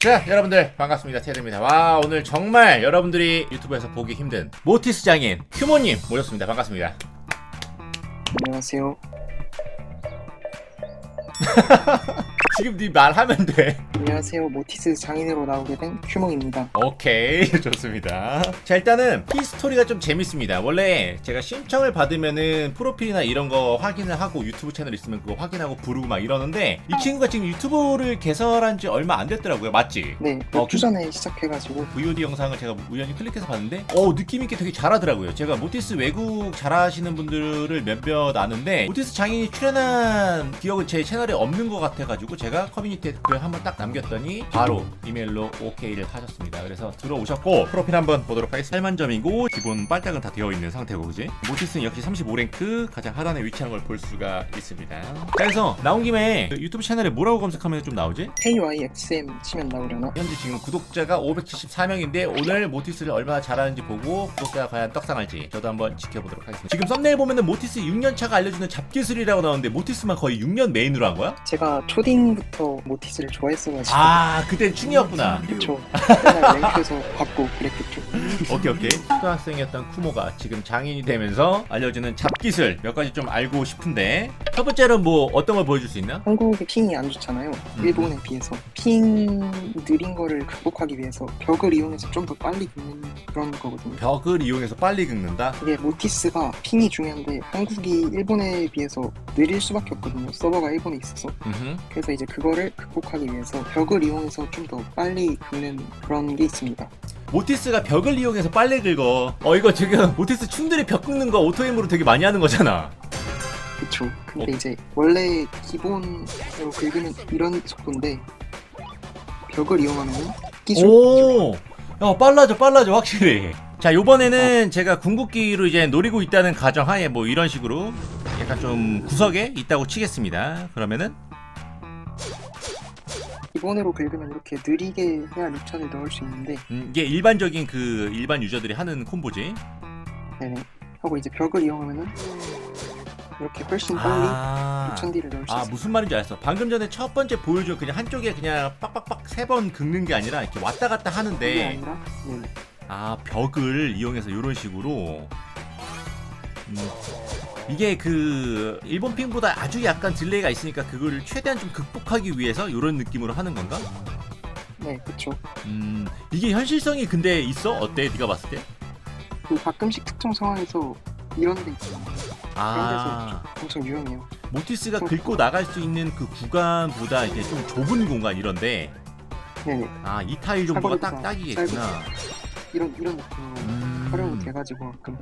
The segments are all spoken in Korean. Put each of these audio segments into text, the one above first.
자 여러분들 반갑습니다. 테드입니다. 와 오늘 정말 여러분들이 유튜브에서 보기 힘든 모티스 장인 휴모님 모셨습니다. 반갑습니다. 안녕하세요. 지금 네 말하면 돼 안녕하세요. 모티스 장인으로 나오게 된 휴몽입니다. 오케이 좋습니다 자 일단은 히스토리가 좀 재밌습니다 원래 제가 신청을 받으면은 프로필이나 이런 거 확인을 하고 유튜브 채널 있으면 그거 확인하고 부르고 막 이러는데 이 친구가 지금 유튜브를 개설한 지 얼마 안 됐더라고요 맞지? 네, 어, 몇주 그- 전에 시작해가지고 VOD 영상을 제가 우연히 클릭해서 봤는데 어 느낌 있게 되게 잘하더라고요. 제가 모티스 외국 잘하시는 분들을 몇몇 아는데 모티스 장인이 출연한 기억은 제 채널에 없는 것 같아가지고 제가 커뮤니티에 글 한번 딱 남겼더니 바로 이메일로 OK를 하셨습니다. 그래서 들어오셨고 프로필 한번 보도록 하겠습니다. 8만 점이고 기본 빨딱은 다 되어 있는 상태고 그지? 모티스는 역시 35랭크 가장 하단에 위치한 걸 볼 수가 있습니다. 자, 그래서 나온 김에 그 유튜브 채널에 뭐라고 검색하면 좀 나오지? KYXM 치면 나오려나? 현재 지금 구독자가 574명인데 오늘 모티스를 얼마나 잘하는지 보고 구독자가 과연 떡상할지 저도 한번 지켜보도록 하겠습니다. 지금 썸네일 보면은 모티스 6년차가 알려주는 잡기술이라고 나오는데 모티스만 거의 6년 메인으로 한 거야? 제가 초딩 부터 모티스를 좋아했어가지고 아 그땐 충이었구나. 그쵸. 맨날 랭크에서 받고 그랬겠죠. 오케이 오케이. 초등학생이었던 쿠모가 지금 장인이 되면서 알려주는 잡기술 몇 가지 좀 알고 싶은데 첫 번째로 뭐 어떤 걸 보여줄 수 있나? 한국의 핑이 안 좋잖아요. 음. 일본에 비해서. 핑 느린 거를 극복하기 위해서 벽을 이용해서 좀 더 빨리 긁는 그런 거거든요. 벽을 이용해서 빨리 긁는다. 이게 모티스가 핑이 중요한데 한국이 일본에 비해서 느릴 수밖에 없거든요. 서버가 일본에 있어서. 음흠. 그래서 이제 그거를 극복하기 위해서 벽을 이용해서 좀 더 빨리 긁는 그런 게 있습니다. 모티스가 벽을 이용해서 빨래 긁어. 어 이거 지금 모티스 춤들이 벽 긁는 거 오토임으로 되게 많이 하는 거잖아. 그쵸. 근데 어. 이제 원래 기본으로 긁으면 이런 속도인데 벽을 이용하면 기술 오, 야 빨라져 빨라져 확실히. 자 요번에는 제가 궁극기로 이제 노리고 있다는 가정하에 뭐 이런 식으로 약간 좀 구석에 있다고 치겠습니다. 그러면은 기본으로 긁으면 이렇게 느리게 해야 립천을 넣을 수 있는데 음, 이게 일반적인 그 일반 유저들이 하는 콤보지. 네네. 하고 이제 벽을 이용하면은 이렇게 훨씬 빨리 아, 딜을 넣을 수 아 있어요. 무슨 말인지 알았어. 방금 전에 첫 번째 보여준 그냥 한쪽에 그냥 빡빡빡 세 번 긁는 게 아니라 이렇게 왔다 갔다 그게 하는데 아니라 네네. 아 벽을 이용해서 이런 식으로 음, 이게 그 일본 핑보다 아주 약간 딜레이가 있으니까 그거를 최대한 좀 극복하기 위해서 이런 느낌으로 하는 건가? 네, 그쵸. 음 이게 현실성이 근데 있어? 어때? 네가 봤을 때? 그 가끔씩 특정 상황에서 이런 데 있어요. 아 엄청 유용해요. 모티스가 긁고 나갈 수 있는 그 구간보다 이제 좀 좁은 공간 이런데 네네. 아 이 타일 정도가 딱 딱이겠구나. 이런 이런 느낌으로 음, 활용이 돼가지고 가끔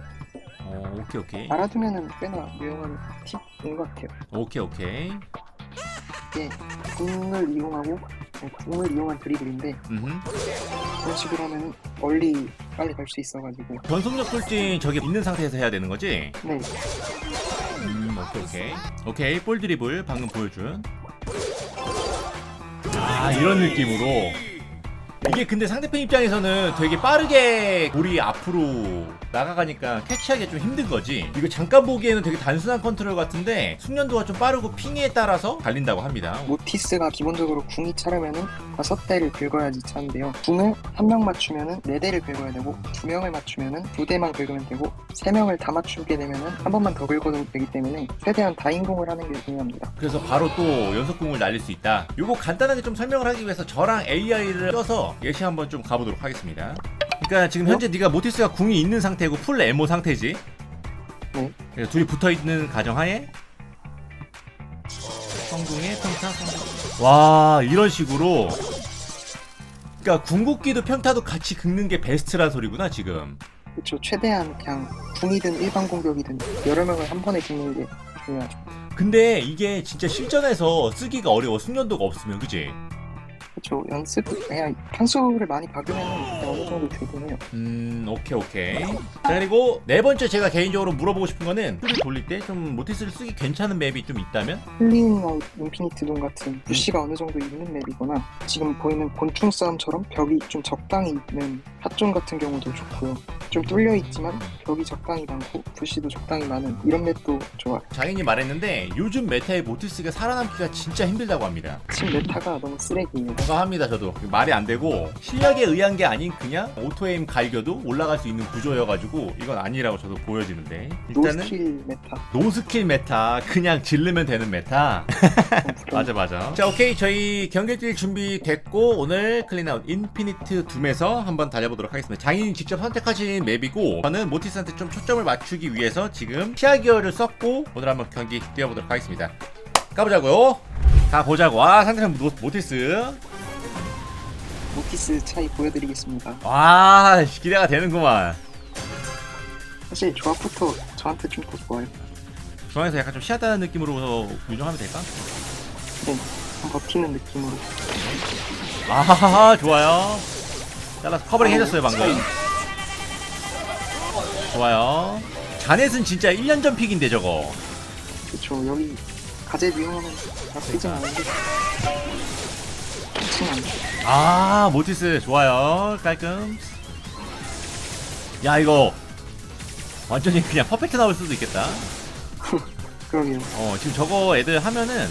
어 오케이 오케이 알아두면은 꽤나 유용한 팁인 것 같아요. 오케이 오케이. 이게 궁을 이용하고 네, 궁을 이용한 드리블인데 음흠. 그런 식으로 하면 멀리 빨리 갈 수 있어가지고 변속력 돌진 저게 있는 상태에서 해야 되는 거지? 네 음, 오케이, 오케이. 오케이, 볼 드리블 방금 보여준. 아, 이런 느낌으로. 이게 근데 상대편 입장에서는 되게 빠르게 볼이 앞으로 나가가니까 캐치하기 좀 힘든 거지. 이거 잠깐 보기에는 되게 단순한 컨트롤 같은데 숙련도가 좀 빠르고 핑에 따라서 달린다고 합니다. 모티스가 기본적으로 궁이 차려면은 다섯 대를 긁어야지 차는데요. 궁을 한 명 맞추면은 네 대를 긁어야 되고 두 명을 맞추면은 두 대만 긁으면 되고 세 명을 다 맞추게 되면은 한 번만 더 긁어도 되기 때문에 최대한 다인공을 하는 게 중요합니다. 그래서 바로 또 연속공을 날릴 수 있다. 요거 간단하게 좀 설명을 하기 위해서 저랑 AI를 껴서 예시 한번 좀 가보도록 하겠습니다. 그러니까 지금 현재 네가 모티스가 궁이 있는 상태고 풀 에모 상태지. 네. 그래서 둘이 붙어 있는 가정하에 성궁에 평타 성궁. 와 이런 식으로. 그러니까 궁극기도 평타도 같이 긁는 게 베스트란 소리구나 지금. 그렇죠. 최대한 그냥 궁이든 일반 공격이든 여러 명을 한 번에 긁는 게 중요하죠. 근데 이게 진짜 실전에서 쓰기가 어려워 숙련도가 없으면 그지? 그렇죠. 연습 그냥 판수를 많이 박으면 정도 되긴 해요. 음 오케이 오케이 자 그리고 네 번째 제가 개인적으로 물어보고 싶은 거는 풀을 돌릴 때 좀 모티스를 쓰기 괜찮은 맵이 좀 있다면 힐링 아웃 인피니트 돈 같은 부시가 어느 정도 있는 맵이거나 지금 보이는 곤충 싸움처럼 벽이 좀 적당히 있는 핫존 같은 경우도 좋고요. 좀 뚫려 있지만 벽이 적당히 많고 부시도 적당히 많은 이런 맵도 좋아요. 장인이 말했는데 요즘 메타의 모티스가 살아남기가 진짜 힘들다고 합니다. 지금 메타가 너무 쓰레기예요. 공감합니다 저도 말이 안 되고 실력에 의한 게 아닌 그냥 오토에임 갈겨도 올라갈 수 있는 구조여가지고 이건 아니라고 저도 보여지는데 일단은 노스킬 메타. 노스킬 메타 그냥 질르면 되는 메타 맞아 맞아 자 오케이 저희 경기 뛸 준비 됐고 오늘 클린아웃 인피니트 둠에서 한번 달려보도록 하겠습니다 장인이 직접 선택하신 맵이고 저는 모티스한테 좀 초점을 맞추기 위해서 지금 피아 기어를 썼고 오늘 한번 경기 뛰어보도록 하겠습니다 가보자고요 가 보자고 아 상대편 모- 모티스 모티스 차이 보여드리겠습니다. 와 기대가 되는구만 사실 조합부터 저한테 좀 더 좋아요. 중앙에서 약간 좀 쉬었다는 느낌으로 유정하면 될까? 네, 좀 버티는 느낌으로. 아하하 좋아요 잘라서 커버링 해줬어요 방금 좋아요. 자넷은 진짜 1년 전 픽인데 저거. 그쵸 여기 가재 비용하면 나쁘진 않은데. 좋진 않죠. 아 모티스 좋아요. 깔끔. 야 이거 완전히 그냥 퍼펙트 나올 수도 있겠다. 그러게요. 어 지금 저거 애들 하면은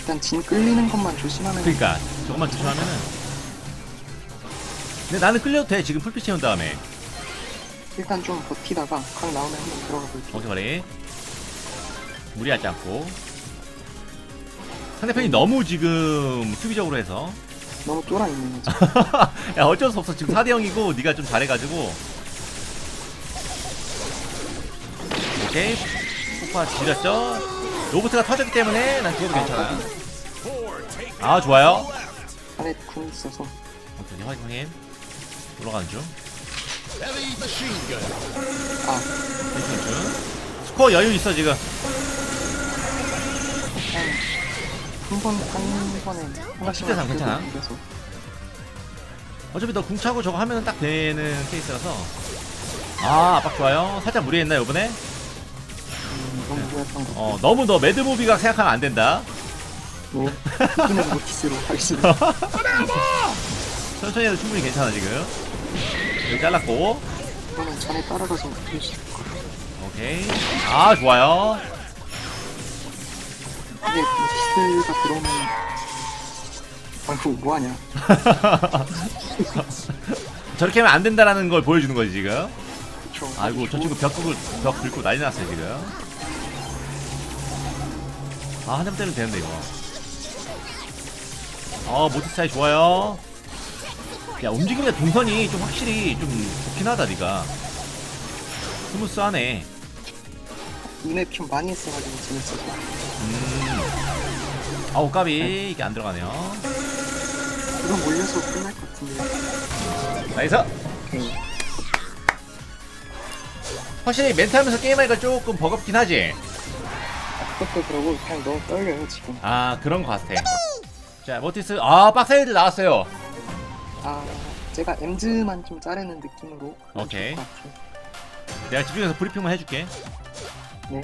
일단 진 끌리는 것만 조심하면 그니까 저것만 조심하면은. 근데 나는 끌려도 돼 지금 풀빛 채운 다음에 일단 좀 버티다가 각 나오면 한번 들어가 볼게요. 오케이 말해 무리하지 않고. 상대편이 너무 지금 수비적으로 해서. 너무 쫄아 있는 거죠. 야 어쩔 수 없어. 지금 4대 0이고 네가 좀 잘해가지고. 오케이. 폭파 지렸죠? 로봇가 터졌기 때문에 난 죽어도 괜찮아. 아 좋아요. 안에 궁 있어서. 오케이 확인 확인. 올라가는 중 스코어 여유 있어 지금. 한번 한 번에 하나씩 10대 3 괜찮아? 그래서 어차피 너 궁차고 저거 하면은 딱 되는 케이스라서. 아 압박 좋아요. 살짝 무리했나 요번에? 음, 너무 무리했던. 어 너무 너 매드무비가 생각하면 안 된다. 네, 이기는 모티스로 하겠습니다. 천천히 해도 충분히 괜찮아 지금 여기 잘랐고. 이거는 전에 있을 것 같아요. 오케이. 아 좋아요. 이게 모티스가 들어오면 아이고 뭐하냐. 저렇게 하면 안 된다라는 걸 보여주는 거지 지금? 그쵸. 아이고 저 친구 벽 긁을 벽 긁고 난리 났어요 지금. 아한 점 때리면 되는데 이거. 어 모티스 차이 좋아요 야 움직임의 동선이 좀 확실히 좀 좋긴 하다 니가. 스무스하네 이맵 좀 많이 했어가지고 재밌었어. 음. 아우 까비. 이게 안 들어가네요. 이거 몰려서 끝날 것 같은데. 나이스. 오케이. 확실히 멘트 하면서 게임하니까 조금 버겁긴 하지? 그것도 그러고 그냥 너무 떨려요 지금. 아 그런 거 같아. 자 모티스. 아 박사일드 나왔어요 아 제가 엠즈만 좀 자르는 느낌으로. 하면 오케이. 좋을 것 같아요. 내가 집중해서 브리핑만 해줄게 네.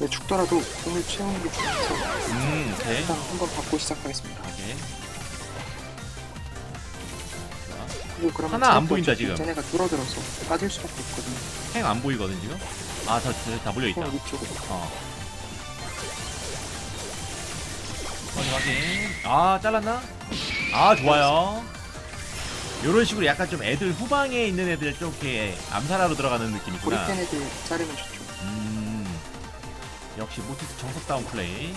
네, 죽더라도 공을 채우는 게 좋죠. 음 오케이 일단 한번 받고 시작하겠습니다. 오케이 그리고 그러면 하나 안쟤 보인다, 지금. 쟤네가 줄어들어서 빠질 수밖에 없거든요. 행 안 보이거든 지금 아 다다 몰려 있다 공 위쪽으로. 어 확인 확인 아 잘랐나? 아 좋아요 요런 식으로 약간 좀 애들 후방에 있는 애들 좀 이렇게 암살하러 들어가는 느낌이구나 고립된 애들 자르면 좋죠. 음 역시 모티스 정석다운 플레이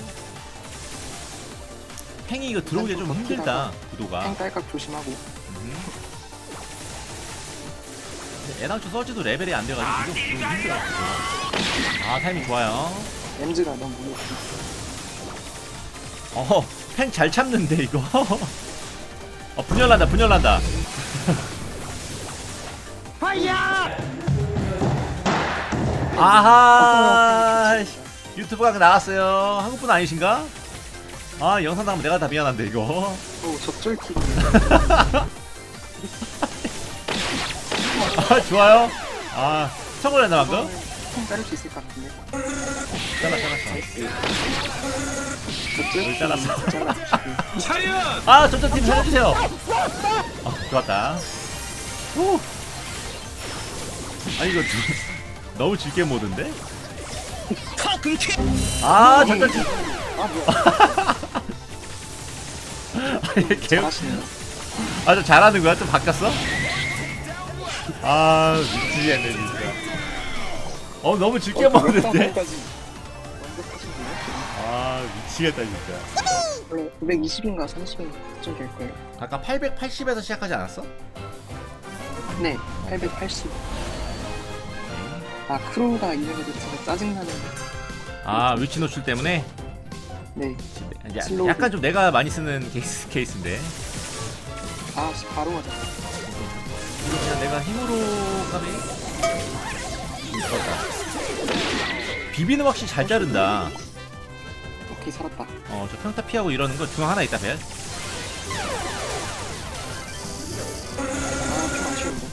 팽이 이거 들어오기 좀 힘들다 구도가 행 딸깍 조심하고. 음. 근데 애당초 서지도 레벨이 안 돼가지고 이거 좀 힘들어. 아 타이밍 좋아요 엠즈가 너무. 어, 팽잘 참는데 이거. 어, 분열난다, 분열난다. 아하, 유튜브 각 나왔어요. 한국분 아니신가? 아, 영상 나오면 내가 다 미안한데 이거. 오, 적절킥. 아, 좋아요. 아, 성공했나 방금? 통 자를 수 있을 것 같은데. 잘라 잘랐어 저쪽 잘랐어. 아 전자팀 살려주세요 아 좋았다 오. 아 이거 두- 너무 질게 모드인데? 아 전자팀 아 뭐야? 아얘 개웃 잘하시네요. 아저 잘하는 거야? 좀 바뀌었어? 아 미치겠네 진짜 어 너무 질게 먹는데? 아 미치겠다 진짜 원래 920인가 30인가 좀될 거예요. 아까 880에서 시작하지 않았어? 네, 880. 아 크로우가 진짜 짜증나는. 아 위치 노출 때문에? 네, 야, 슬로우. 약간 좀 내가 많이 쓰는 케이스, 케이스인데 아 바로. 이거 그냥 내가 힘으로 가면 좋았다 비비는 확실히 잘 자른다 오케이 살았다. 어 저 평타 피하고 이러는 거 중앙 하나 있다 벨 아좀 아쉬운데.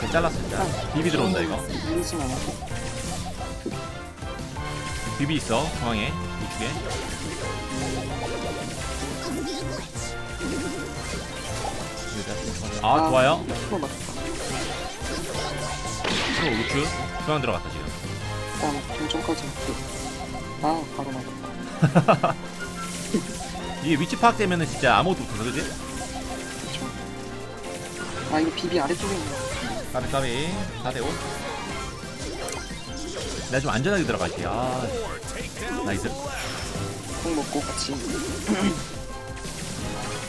벨 잘랐어 진짜 비비 들어온다 이거 밀리진. 비비 있어 중앙에 우측에 아 좋아요 맞았다. 프로 우측 중앙 들어갔다 지금 일단 동점까지 먹고. 아 바로 맞았다. 이게 위치 파악되면은 진짜 아무것도 없어서 그지? 그쵸. 아 이거 비비 아래쪽에 있는 거 같은데. 까비 까비 4대5 내가 좀 안전하게 들어갈게 아 나이스 꼭 먹고 같이.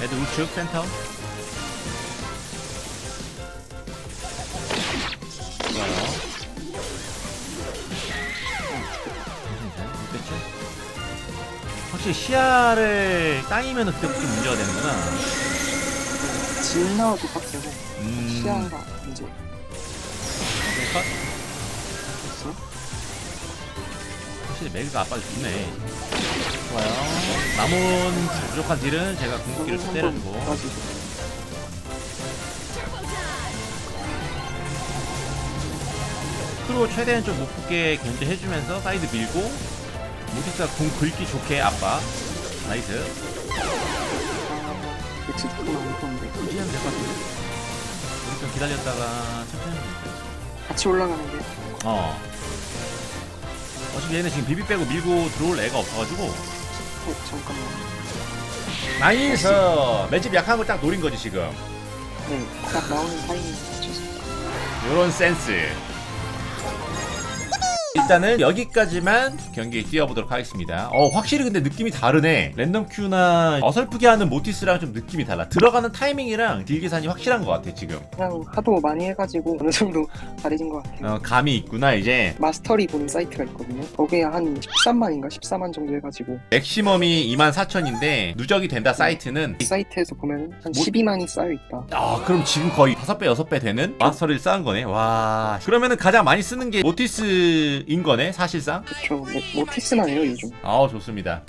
애들 우측 센터 확실히 시야를 땅이면 그때부터 좀 문제가 되는구나. 진 나와도 빡세고 음. 시야가 이제. 컷? 있어. 확실히 매그가 아빠가 좋네. 좋아요. 남은 부족한 딜은 제가 궁극기를 또 때려주고. 가지고. 크로 최대한 좀 못 붙게 견제해주면서 사이드 밀고 모티스가 공 긁기 좋게 압박 나이스. 그치 안. 유지하면 될 것 같은데? 우리 좀 기다렸다가 천천히 하면 될것 같이 올라가는 게. 어. 어차피 얘는 지금 비비 빼고 밀고 들어올 애가 없어가지고. 어, 잠깐만. 나이스! 맷집 약한 걸딱 노린 거지 지금. 네, 딱 나오는 타이밍 맞춰서. 요런 센스 일단은 여기까지만 경기 뛰어보도록 하겠습니다. 어 확실히 근데 느낌이 다르네. 랜덤 큐나 어설프게 하는 모티스랑 좀 느낌이 달라. 들어가는 타이밍이랑 딜 계산이 확실한 것 같아 지금. 그냥 하도 많이 해가지고 어느 정도 잘해진 것 같아요. 어, 감이 있구나 이제. 마스터리 보는 사이트가 있거든요. 거기에 한 13만인가? 14만 정도 해가지고. 맥시멈이 24,000인데 누적이 된다 사이트는? 이 사이트에서 보면 한 뭐- 12만이 쌓여 있다. 아 그럼 지금 거의 5배 6배 되는 마스터를 쌓은 거네? 와. 그러면은 가장 많이 쓰는 게 모티스 인 거네 사실상 그쵸. 뭐, 모티스만 해요 요즘. 아 좋습니다.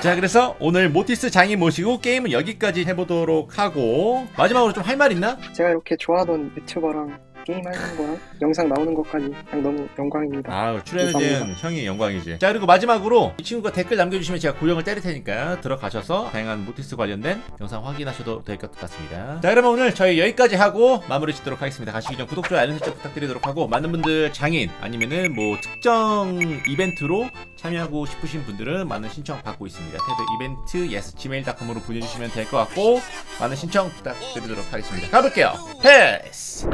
자 그래서 오늘 모티스 장인 모시고 게임은 여기까지 해보도록 하고 마지막으로 좀 할 말 있나? 제가 이렇게 좋아하던 유튜버랑 게임하는 거랑 영상 나오는 것까지 그냥 너무 영광입니다. 아 출연해준. 형이 영광이지. 자 그리고 마지막으로 이 친구가 댓글 남겨주시면 제가 고정을 때릴 테니까 들어가셔서 다양한 모티스 관련된 영상 확인하셔도 될 것 같습니다. 자 그러면 오늘 저희 여기까지 하고 마무리 짓도록 하겠습니다. 가시기 전 구독, 좋아요, 알림 설정 부탁드리도록 하고 많은 분들 장인 아니면은 뭐 특정 이벤트로 참여하고 싶으신 분들은 많은 신청 받고 있습니다. 태드 이벤트 yes gmail.com으로 보내주시면 될 것 같고 많은 신청 부탁드리도록 하겠습니다. 가볼게요. 패스.